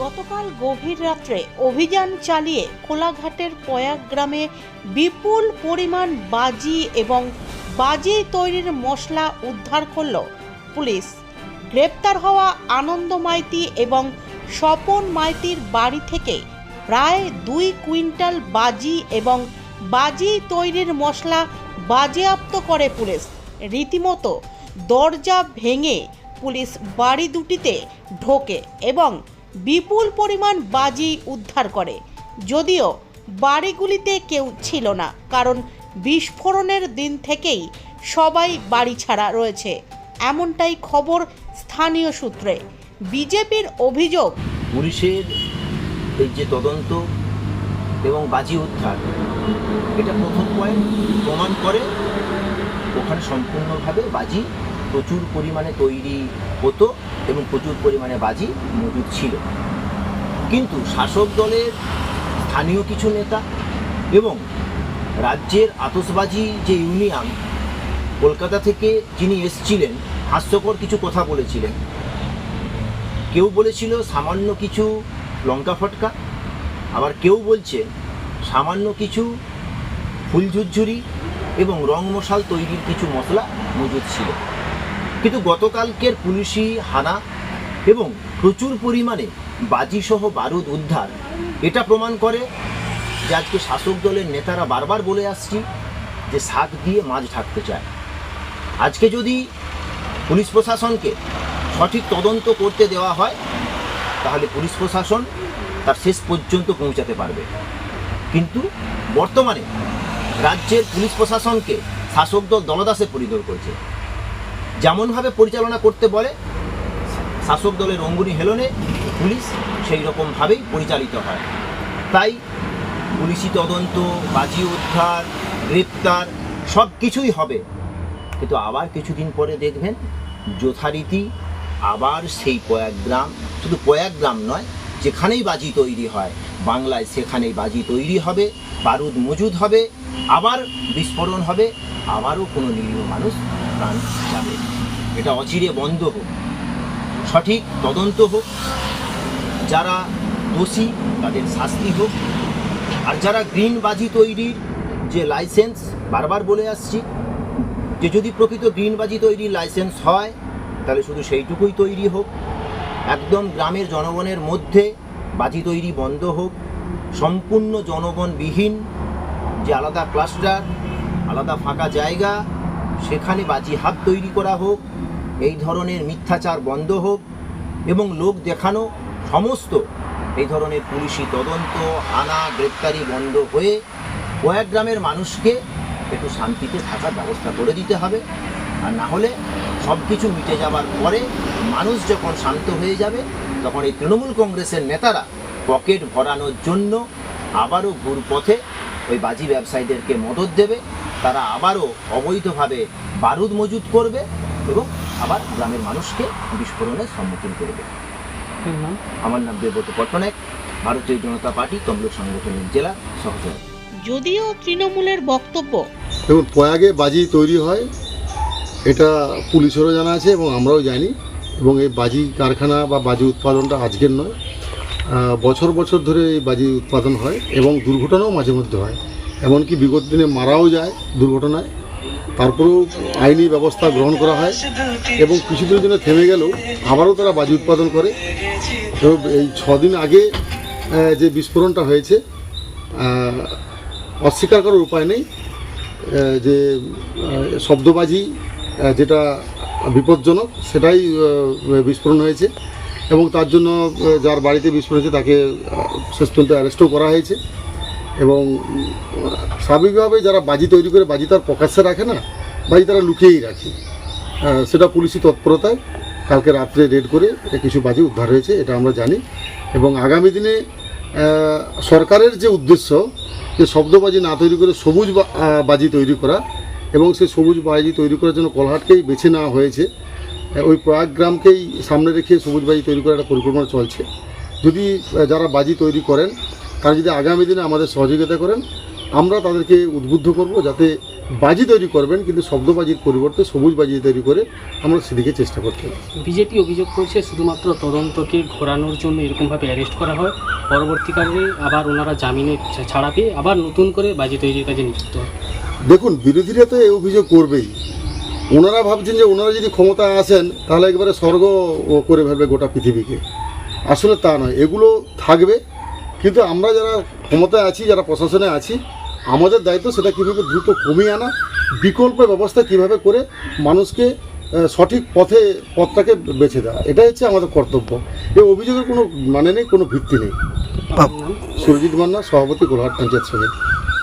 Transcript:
গতকাল গভীর রাত্রে অভিযান চালিয়ে কোলাঘাটের পয়াগ গ্রামে বিপুল পরিমাণ বাজি এবং বাজি তৈরির মশলা উদ্ধার করল পুলিশ। গ্রেপ্তার হওয়া আনন্দ মাইতি এবং স্বপন মাইতির বাড়ি থেকে প্রায় দুই কুইন্টাল বাজি এবং বাজি তৈরির মশলা বাজেয়াপ্ত করে পুলিশ। রীতিমতো দরজা ভেঙে পুলিশ বাড়ি দুটিতে ঢোকে এবং বিপুল পরিমাণ বাজি উদ্ধার করে। যদিও বাড়িগুলিতে কেউ ছিল না, কারণ বিস্ফোরণের দিন থেকেই সবাই বাড়ি ছাড়া রয়েছে। এমনটাই খবর স্থানীয় সূত্রে। বিজেপির অভিযোগ, পুলিশের এই যে তদন্ত এবং বাজি উদ্ধার, এটা প্রথম পয়েন্ট প্রমাণ করে ওখানে সম্পূর্ণভাবে বাজি প্রচুর পরিমাণে তৈরি হতো এবং প্রচুর পরিমাণে বাজি মজুদ ছিল। কিন্তু শাসক দলের স্থানীয় কিছু নেতা এবং রাজ্যের আতসবাজি যে ইউনিয়ন, কলকাতা থেকে যিনি এসছিলেন, হাস্যকর কিছু কথা বলেছিলেন। কেউ বলেছিল সামান্য কিছু লঙ্কা ফটকা, আবার কেউ বলছে সামান্য কিছু ফুলঝুরঝুরি এবং রং মশাল তৈরির কিছু মশলা মজুদ ছিল। কিন্তু গতকালকের পুলিশি হানা এবং প্রচুর পরিমাণে বাজিসহ বারুদ উদ্ধার, এটা প্রমাণ করে যে আজকে শাসক দলের নেতারা বারবার বলে আসছি যে শাক দিয়ে মাছ ঢাকতে চায়। আজকে যদি পুলিশ প্রশাসনকে সঠিক তদন্ত করতে দেওয়া হয়, তাহলে পুলিশ প্রশাসন তার শেষ পর্যন্ত পৌঁছাতে পারবে। কিন্তু বর্তমানে রাজ্যের পুলিশ প্রশাসনকে শাসক দল দলদাসে পরিদর করছে। যেমনভাবে পরিচালনা করতে বলে, শাসক দলের অঙ্গুনি হেলনে পুলিশ সেই রকমভাবেই পরিচালিত হয়। তাই পুলিশি তদন্ত, বাজি উদ্ধার, গ্রেপ্তার সব কিছুই হবে। কিন্তু আবার কিছুদিন পরে দেখবেন যথারীতি আবার সেই পয়াগ গ্রাম, শুধু পয়াগ গ্রাম নয়, যেখানেই বাজি তৈরি হয়, বাংলায় সেখানেই বাজি তৈরি হবে, বারুদ মজুদ হবে, আবার বিস্ফোরণ হবে, আবারও কোনো নিরীহ মানুষ প্রাণ যাবে। এটা অচিরে বন্ধ হোক, সঠিক তদন্ত হোক, যারা দোষী তাদের শাস্তি হোক, আর যারা গ্রিন বাজি তৈরির যে লাইসেন্স, বারবার বলে আসছি, যে যদি প্রকৃত গ্রিন বাজি তৈরির লাইসেন্স হয়, তাহলে শুধু সেইটুকুই তৈরি হোক। একদম গ্রামের জনগণের মধ্যে বাজি তৈরি বন্ধ হোক, সম্পূর্ণ জনগণবিহীন, যে আলাদা ক্লাস্টার, আলাদা ফাঁকা জায়গা সেখানে বাজি হাত তৈরি করা হোক, এই ধরনের মিথ্যাচার বন্ধ হোক এবং লোক দেখানো সমস্ত এই ধরনের পুলিশি তদন্ত হানা গ্রেপ্তারি বন্ধ হয়ে কয়েক গ্রামের মানুষকে একটু শান্তিতে থাকার ব্যবস্থা করে দিতে হবে। আর না হলে সব কিছু মিটে যাবার পরে মানুষ যখন শান্ত হয়ে যাবে, তখন এই তৃণমূল কংগ্রেসের নেতারা পকেট ভরানোর জন্য আবারও ঘুরপথে ওই বাজি ব্যবসায়ীদেরকে মদত দেবে। তারা আবারও অবৈধভাবে বারুদ মজুত করবে এবং আবার গ্রামের মানুষকে বিস্ফোরণের সম্মুখীন করবে। আমার নাম দেবব্রত পট্টনায়ক। ভারতীয় জনতা পার্টি তমলুক সংগঠনের জেলা সহযোগী যদিও তৃণমূলের বক্তব্য দেখুন প্রয়াগে বাজি তৈরি হয় এটা পুলিশেরও জানা আছে এবং আমরাও জানি এবং এই বাজি কারখানা বা বাজি উৎপাদনটা আজকের নয় বছর বছর ধরে এই বাজি উৎপাদন হয় এবং দুর্ঘটনাও মাঝে মধ্যে হয়। এমনকি বিগত দিনে মারাও যায় দুর্ঘটনায়। তারপরেও আইনি ব্যবস্থা গ্রহণ করা হয় এবং কিছুদিনের জন্য থেমে গেলেও আবারও তারা বাজি উৎপাদন করে। এই ছদিন আগে যে বিস্ফোরণটা হয়েছে অস্বীকার করার উপায় নেই। যে শব্দবাজি যেটা বিপজ্জনক, সেটাই বিস্ফোরণ হয়েছে। এবং তার জন্য যার বাড়িতে বিস্ফোরণ হয়েছে, তাকে শেষ পর্যন্ত অ্যারেস্টও করা হয়েছে। এবং স্বাভাবিকভাবে যারা বাজি তৈরি করে বাজি তার প্রকাশ্যে রাখে না, বাজি তারা লুকিয়েই রাখে। সেটা পুলিশি তৎপরতায় কালকে রাত্রে রেড করে কিছু বাজি উদ্ধার হয়েছে, এটা আমরা জানি। এবং আগামী দিনে সরকারের যে উদ্দেশ্য, যে শব্দবাজি না তৈরি করে সবুজ বাজি তৈরি করা এবং সেই সবুজ বাজি তৈরি করার জন্য কলহাটকেই বেছে নেওয়া হয়েছে ওই প্রয়াগ গ্রামকেই সামনে রেখে সবুজ বাজি তৈরি করার একটা পরিকল্পনা চলছে। যদি যারা বাজি তৈরি করেন তারা যদি আগামী দিনে আমাদের সহযোগিতা করেন আমরা তাদেরকে উদ্বুদ্ধ করব যাতে বাজি তৈরি করবেন কিন্তু শব্দবাজির পরিবর্তে সবুজ বাজি তৈরি করে আমরা সেদিকে চেষ্টা করতে বিজেপি অভিযোগ করছে শুধুমাত্র তদন্তকে ঘোরানোর জন্য এরকমভাবে অ্যারেস্ট করা হয়। পরবর্তীকালে আবার ওনারা জামিনে ছাড়া পেয়ে আবার নতুন করে বাজি তৈরির কাজে নিযুক্ত হয় দেখুন বিরোধীরা তো এই অভিযোগ করবেই। ওনারা ভাবছেন যে ওনারা যদি ক্ষমতায় আসেন তাহলে একবারে স্বর্গ ও করে ফেলবে গোটা পৃথিবীকে। আসলে তা নয় এগুলো থাকবে। কিন্তু আমরা যারা ক্ষমতায় আছি যারা প্রশাসনে আছি আমাদের দায়িত্ব সেটা কীভাবে দ্রুত কমিয়ে আনা বিকল্প ব্যবস্থা কীভাবে করে মানুষকে সঠিক পথে পথটাকে বেছে দেওয়া এটাই হচ্ছে আমাদের কর্তব্য। এই অভিযোগের কোনো মানে নেই কোনো ভিত্তি নেই। সুরজিৎ মান্না সভাপতি গোলহাট পঞ্চায়েত সমিতি।